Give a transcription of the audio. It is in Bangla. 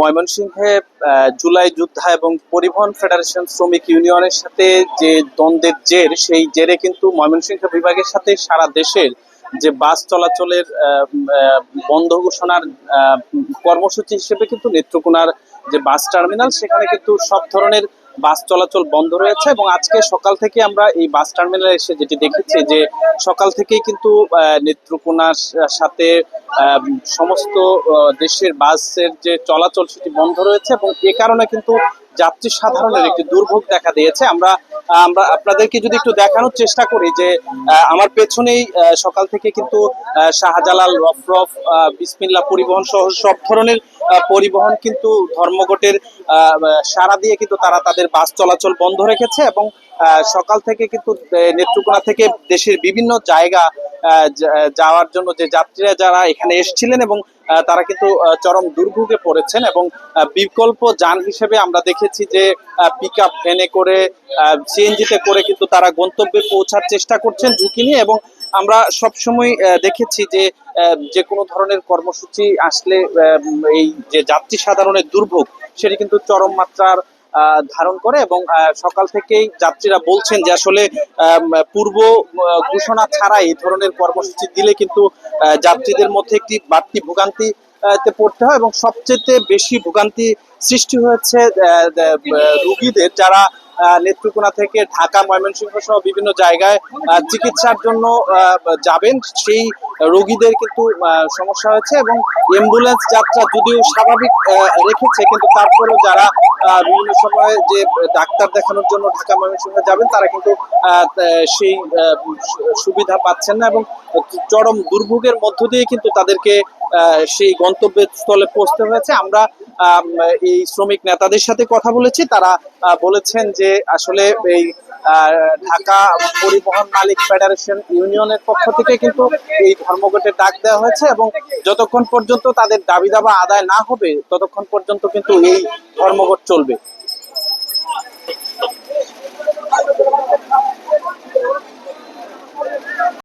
ময়মনসিংহে জুলাই যোদ্ধা এবং পরিবহন ফেডারেশন শ্রমিক ইউনিয়নের সাথে যে দ্বন্দ্বের জের, সেই জেরে কিন্তু ময়মনসিংহ বিভাগের সাথে সারা দেশের যে বাস চলাচলের বন্ধ ঘোষণার কর্মসূচি হিসেবে কিন্তু নেত্রকোনার যে বাস টার্মিনাল, সেখানে কিন্তু সব ধরনের বাস চলাচল বন্ধ রয়েছে এবং আজকে সকাল থেকে আমরা এই বাস টার্মিনালে এসে যেটি দেখেছি যে সকাল থেকেই কিন্তু নেত্রকোনার সাথে সমস্ত দেশের বাসের যে চলাচল সেটি বন্ধ রয়েছে এবং এ কারণে কিন্তু যাত্রী সাধারণের একটি দুর্ভোগ দেখা দিয়েছে। আমরা আমরা আপনাদেরকে যদি একটু দেখানোর চেষ্টা করি যে আমার পেছনেই সকাল থেকে কিন্তু শাহজালাল, রফরফ বিসমিল্লা পরিবহন সহ সব ধরনের পরিবহন কিন্তু ধর্মঘটের সারা দিয়ে কিন্তু তারা তাদের বাস চলাচল বন্ধ রেখেছে এবং সকাল থেকে কিন্তু নেত্রকোনা থেকে দেশের বিভিন্ন জায়গা যাওয়ার জন্য যে যাত্রীরা যারা এখানে এসেছিলেন এবং তারা কিন্তু চরম দুর্ভোগে পড়েছেন এবং বিকল্প যান হিসেবে আমরা দেখেছি যে পিক আপ ভ্যানে করে সিএনজিতে করে কিন্তু তারা গন্তব্যে পৌঁছার চেষ্টা করছেন ঝুঁকি নিয়ে এবং আমরা সবসময় দেখেছি যে যে কোনো ধরনের কর্মসূচি আসলে এই যে যাত্রী সাধারণের দুর্ভোগ, সেটি কিন্তু চরম মাত্রার ধারণ করে এবং সকাল থেকেই যাত্রীরা বলছেন যে আসলে পূর্ব ঘোষণা ছাড়াই এই ধরনের কর্মসূচি দিলে কিন্তু যাত্রীদের মধ্যে একটি বাড়তি ভোগান্তি তে পড়তে হয় এবং সবচেয়ে বেশি ভোগান্তি সৃষ্টি হয়েছে রোগীদের যারা নেত্রকোনা থেকে ঢাকা, ময়মনসিংহ সহ বিভিন্ন জায়গায় চিকিৎসার জন্য যাবেন, সেই রোগীদের কিন্তু সমস্যা হয়েছে এবং অ্যাম্বুলেন্স যাত্রা যদিও স্বাভাবিক রেখেছে, কিন্তু তারপরেও যারা বিভিন্ন সময় যে ডাক্তার দেখানোর জন্য ঢাকা ময়মনসিংহে যাবেন তারা কিন্তু সেই সুবিধা পাচ্ছেন না এবং চরম দুর্ভোগের মধ্য দিয়ে কিন্তু তাদেরকে সেই গন্তব্যস্থলে পৌঁছতে হয়েছে। আমরা আম, এই শ্রমিক নেতাদের সাথে কথা বলেছি। তারা বলেছেন যে আসলে এই ঢাকা পরিবহন মালিক ফেডারেশন ইউনিয়নের পক্ষ থেকে কিন্তু এই ধর্মঘটের ডাক দেওয়া হয়েছে এবং যতক্ষণ পর্যন্ত তাদের দাবি দাবা আদায় না হবে, ততক্ষণ পর্যন্ত কিন্তু এই ধর্মঘট চলবে।